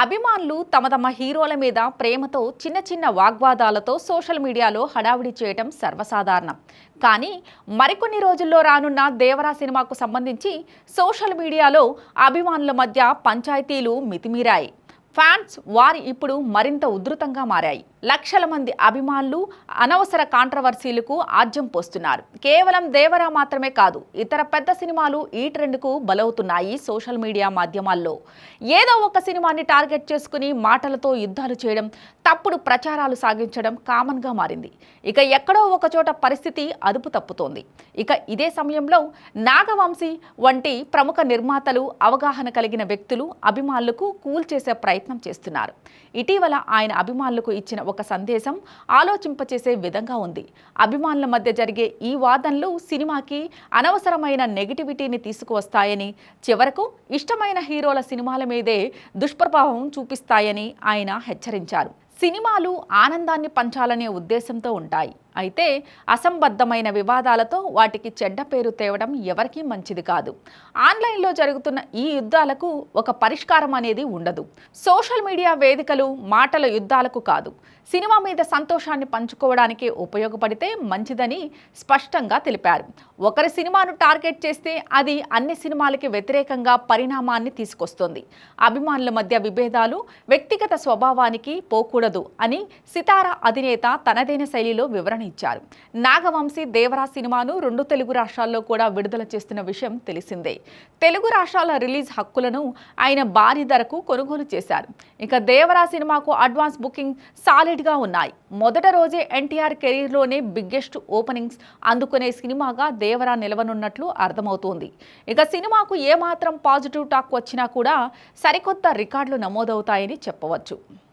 అభిమానులు తమ తమ హీరోల మీద ప్రేమతో చిన్న చిన్న వాగ్వాదాలతో సోషల్ మీడియాలో హడావిడి చేయటం సర్వసాధారణం. కానీ మరికొన్ని రోజుల్లో రానున్న దేవరా సినిమాకు సంబంధించి సోషల్ మీడియాలో అభిమానుల మధ్య పంచాయతీలు మితిమీరాయి. ఫ్యాన్స్ వారి ఇప్పుడు మరింత ఉధృతంగా మారాయి. లక్షల మంది అభిమానులు అనవసర కాంట్రవర్సీలకు ఆజ్యం పోస్తున్నారు. కేవలం దేవరా మాత్రమే కాదు ఇతర పెద్ద సినిమాలు ఈ ట్రెండ్కు బలవుతున్నాయి సోషల్ మీడియా మాధ్యమాల్లో. ఏదో ఒక సినిమాని టార్గెట్ చేసుకుని మాటలతో యుద్ధాలు చేయడం తప్పుడు ప్రచారాలు సాగించడం కామన్గా మారింది. ఇక ఎక్కడో ఒకచోట పరిస్థితి అదుపు తప్పుతోంది. ఇక ఇదే సమయంలో నాగవంశీ వంటి ప్రముఖ నిర్మాతలు అవగాహన కలిగిన వ్యక్తులు అభిమానులకు కూల్ చేసే ప్రయత్నం ప్రయత్నం చేస్తున్నారు. ఇటీవల ఆయన అభిమానులకు ఇచ్చిన ఒక సందేశం ఆలోచింపచేసే విధంగా ఉంది. అభిమానుల మధ్య జరిగే ఈ వాదనలు సినిమాకి అనవసరమైన నెగిటివిటీని తీసుకువస్తాయని చివరకు ఇష్టమైన హీరోల సినిమాల మీదే దుష్ప్రభావం చూపిస్తాయని ఆయన హెచ్చరించారు. సినిమాలు ఆనందాన్ని పంచాలనే ఉద్దేశంతో ఉంటాయి. అయితే అసంబద్ధమైన వివాదాలతో వాటికి చెడ్డ పేరు తేవడం ఎవరికీ మంచిది కాదు. ఆన్లైన్లో జరుగుతున్న ఈ యుద్ధాలకు ఒక పరిష్కారం అనేది ఉండదు. సోషల్ మీడియా వేదికలు మాటల యుద్ధాలకు కాదు. సినిమా మీద సంతోషాన్ని పంచుకోవడానికి ఉపయోగపడితే మంచిదని స్పష్టంగా తెలిపారు. ఒకరి సినిమాను టార్గెట్ చేస్తే అది అన్ని సినిమాలకి వ్యతిరేకంగా పరిణామాన్ని తీసుకొస్తుంది. అభిమానుల మధ్య విభేదాలు వ్యక్తిగత స్వభావానికి పోకూడదు అని సితారా అధినేత తనదైన శైలిలో వివరణ ఇచ్చారు. నాగవంశీ దేవరా సినిమాను రెండు తెలుగు రాష్ట్రాల్లో కూడా విడుదల చేస్తున్న విషయం తెలిసిందే. తెలుగు రాష్ట్రాల రిలీజ్ హక్కులను ఆయన భారీ ధరకు కొనుగోలు చేశారు. ఇక దేవరా సినిమాకు అడ్వాన్స్ బుకింగ్ సాలిడ్గా ఉన్నాయి. మొదట రోజే ఎన్టీఆర్ కెరీర్లోనే బిగ్గెస్ట్ ఓపెనింగ్స్ అందుకునే సినిమాగా దేవరా నిలవనున్నట్లు అర్థమవుతోంది. ఇక సినిమాకు ఏమాత్రం పాజిటివ్ టాక్ వచ్చినా కూడా సరికొత్త రికార్డులు నమోదవుతాయని చెప్పవచ్చు.